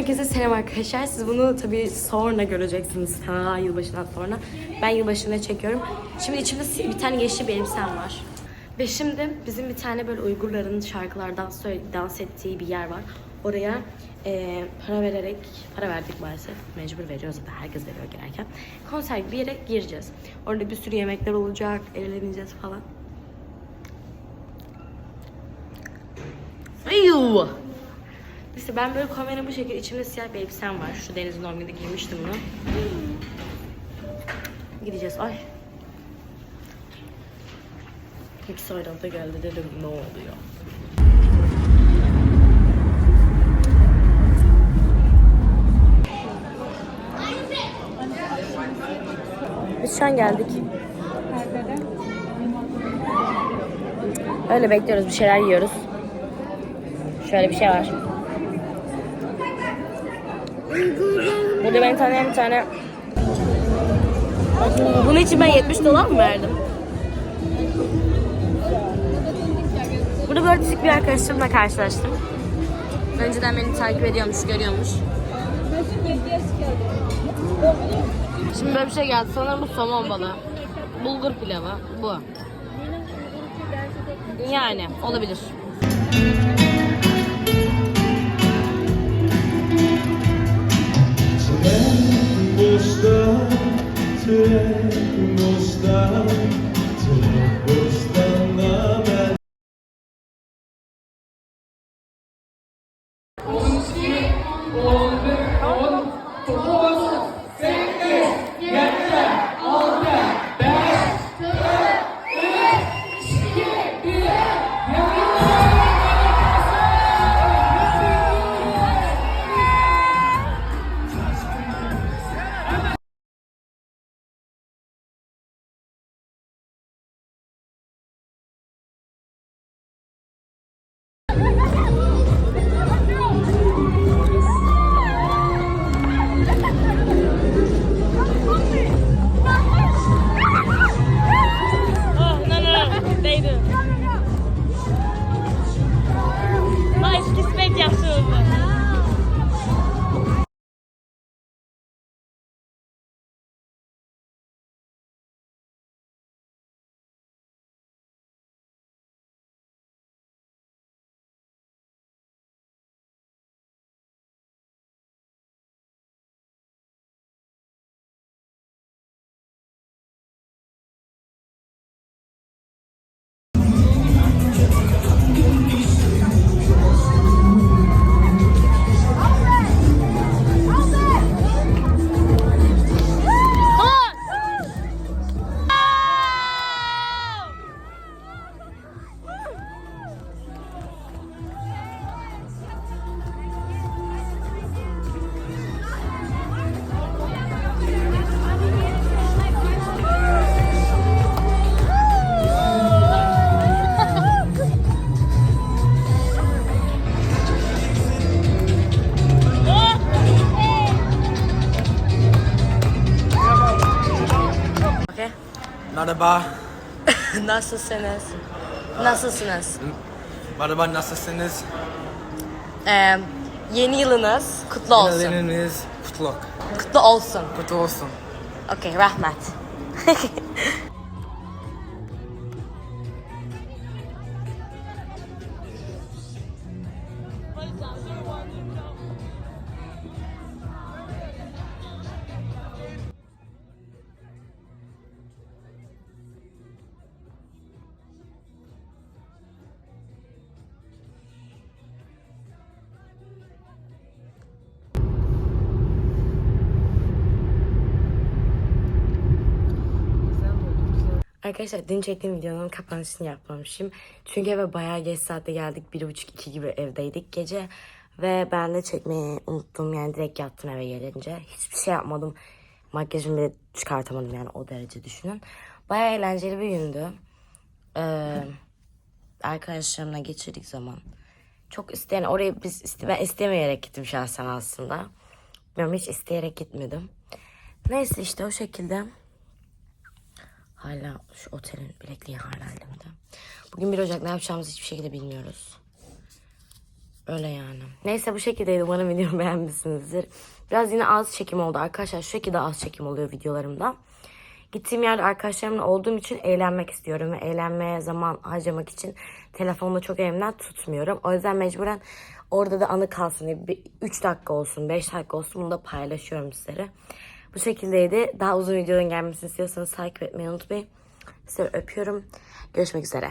Herkese selam arkadaşlar. Siz bunu tabii sonra göreceksiniz. Ha yılbaşından sonra. Ben yılbaşında çekiyorum. Şimdi içimde bir tane yeşil bir elbisem var. Ve şimdi bizim bir tane böyle Uygurların şarkılardan dans ettiği bir yer var. Oraya eee, para vererek, para verdik maalesef. Mecbur veriyoruz zaten herkes veriyor girerken. Konser bir yere gireceğiz. Orada bir sürü yemekler olacak, eğleneceğiz falan. Ayuu. Neyse ben böyle kamera bu şekilde içimde siyah bir elbisem var. Şu denizin doğum günü giymiştim bunu. Gideceğiz. Ay. Aynı anda geldi dedim ne oluyor? Biz şu an geldik. Öyle bekliyoruz bir şeyler yiyoruz. Şöyle bir şey var. Burada beni tanıyan bir tane bunun için ben 70 dolar mı verdim? Burada böyle küçük bir arkadaşımla karşılaştım. Önceden beni takip ediyormuş, görüyormuş. Şimdi böyle bir şey geldi. Sanırım bu somon balığı. Bulgur pilavı. Bu. Yani olabilir. Tren bostan, tren Merhaba. Nasılsınız? Nasılsınız? Merhaba nasılsınız? Ee, yeni yılınız kutlu olsun. Yılınız kutlu. Kutlu olsun. Kutlu olsun. Okey, rahmet. Arkadaşlar dün çektiğim videonun kapanışını yapmamışım. Çünkü eve bayağı geç saatte geldik. Bir buçuk iki gibi evdeydik gece. Ve ben de çekmeyi unuttum. Yani direkt yattım eve gelince. Hiçbir şey yapmadım. Makyajımı bile çıkartamadım yani o derece düşünün. Bayağı eğlenceli bir gündü. Ee, arkadaşlarımla geçirdik zaman. Çok isteyen oraya biz iste, ben istemeyerek gittim şahsen aslında. Ben hiç isteyerek gitmedim. Neyse işte o şekilde. Hala şu otelin bilekliği hala elimde. Bugün 1 Ocak ne yapacağımızı hiçbir şekilde bilmiyoruz. Öyle yani. Neyse bu şekildeydi. Umarım videomu beğenmişsinizdir. Biraz yine az çekim oldu arkadaşlar. Şu şekilde az çekim oluyor videolarımda. Gittiğim yerde arkadaşlarımla olduğum için eğlenmek istiyorum. Ve eğlenmeye zaman harcamak için telefonumu çok elimden tutmuyorum. O yüzden mecburen orada da anı kalsın diye 3 dakika olsun 5 dakika olsun bunu da paylaşıyorum sizlere. Bu şekildeydi. Daha uzun videoların gelmesini istiyorsanız takip etmeyi unutmayın. Sizi öpüyorum. Görüşmek üzere.